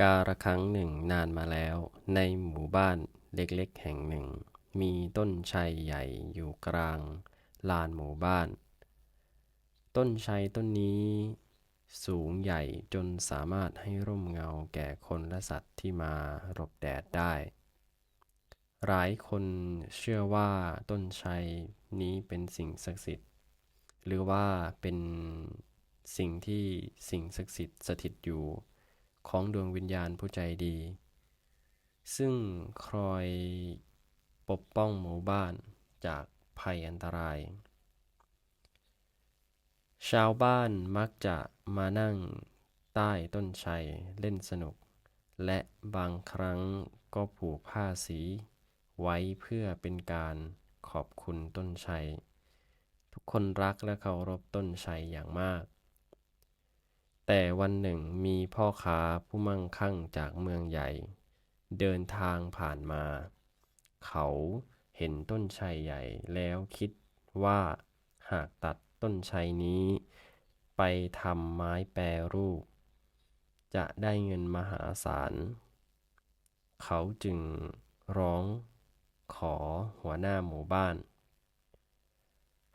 กาละครั้งหนึ่งนานมาแล้ว ในหมู่บ้านเล็กๆแห่งหนึ่ง มีต้นไทรใหญ่อยู่กลาง ลานหมู่บ้าน ต้นไทรต้นนี้ สูงใหญ่จนสามารถให้ร่มเงาแก่คนและสัตว์ที่มาหลบแดดได้ หลายคนเชื่อว่าต้นไทรนี้เป็นสิ่งศักดิ์สิทธิ์ หรือว่าเป็นสิ่งที่สิ่งศักดิ์สิทธิ์สถิตอยู่ ของดวงวิญญาณผู้ใจดี ซึ่งคอยปกป้องหมู่บ้านจากภัยอันตราย ชาวบ้านมักจะมานั่งใต้ต้นไทรเล่นสนุก และบางครั้งก็ผูกผ้าสีไว้เพื่อเป็นการขอบคุณต้นไทรทุกคนรักและเคารพต้นไทรอย่างมาก แต่วันหนึ่งมีพ่อค้าผู้มั่งคั่งจากเมืองใหญ่ เดินทางผ่านมา เขาเห็นต้นไทรใหญ่แล้วคิดว่าหากตัดต้นไทรนี้ ไปทำไม้แปรรูป จะได้เงินมหาศาล เขาจึงร้องขอหัวหน้าหมู่บ้าน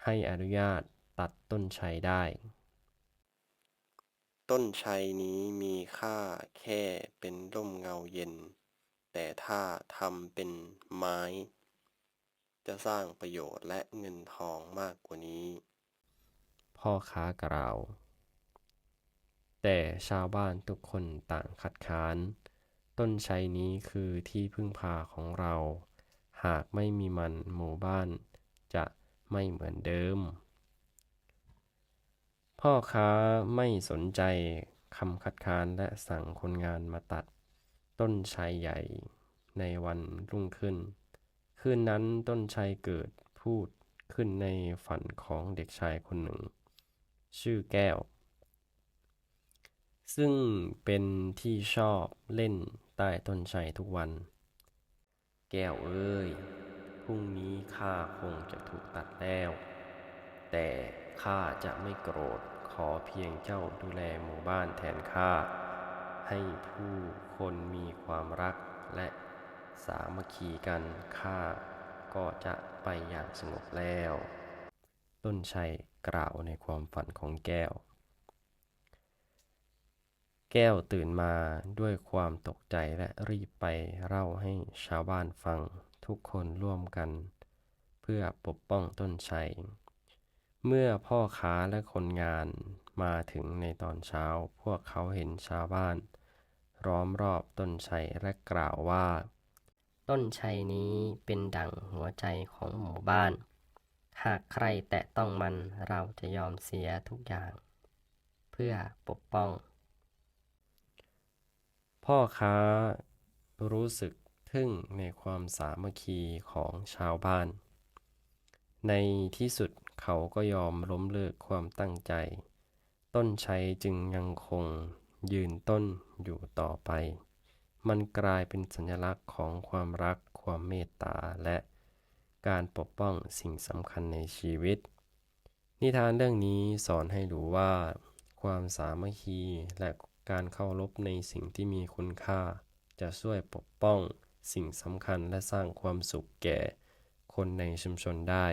ให้อนุญาตตัดต้นไทรได้ ต้นไทรนี้มีค่าแค่เป็นร่มเงาเย็น แต่ถ้าทำเป็นไม้ จะสร้างประโยชน์และเงินทองมากกว่านี้ พ่อค้ากล่าว แต่ชาวบ้านทุกคนต่างคัดค้าน ต้นไทรนี้คือที่พึ่งพาของเรา หากไม่มีมันหมู่บ้านจะไม่เหมือนเดิม พ่อค้าไม่สนใจคำคัดค้านและสั่งคนงานมาตัด ต้นไทรใหญ่ในวันรุ่งขึ้น คืนนั้นต้นไทรเกิดพูดขึ้นในฝันของเด็กชายคนหนึ่ง ชื่อแก้ว ซึ่งเป็นที่ชอบเล่นใต้ต้นไทรทุกวัน แก้วเอ้ยพรุ่งนี้ข้าคงจะถูกตัดแล้ว แต่ข้าจะไม่โกรธ ขอเพียงเจ้าดูแลหมู่บ้านแทนข้า ให้ผู้คนมีความรักและสามัคคีกันข้าก็จะไปอย่างสงบแล้ว ต้นไทรกล่าวในความฝันของแก้ว แก้วตื่นมาด้วยความตกใจและรีบไปเล่าให้ชาวบ้านฟังทุกคนร่วมกัน เพื่อปกป้องต้นไทร เมื่อพ่อค้าและคนงานมาถึงในตอนเช้า พวกเขาเห็นชาวบ้านล้อมรอบต้นไทรและกล่าวว่า ต้นไทรนี้เป็นดั่งหัวใจของหมู่บ้าน หากใครแตะต้องมันเราจะยอมเสียทุกอย่าง เพื่อปกป้อง พ่อค้ารู้สึกทึ่งในความสามัคคีของชาวบ้าน ในที่สุด เขาก็ยอมล้มเลิกความตั้งใจ ต้นไทรจึงยังคงยืนต้นอยู่ต่อไป มันกลายเป็นสัญลักษณ์ของความรัก ความเมตตา และการปกป้องสิ่งสำคัญในชีวิต นิทานเรื่องนี้สอนให้รู้ว่า ความสามัคคีและการเคารพในสิ่งที่มีคุณค่า จะช่วยปกป้องสิ่งสำคัญและสร้างความสุขแก่คนในชุมชนได้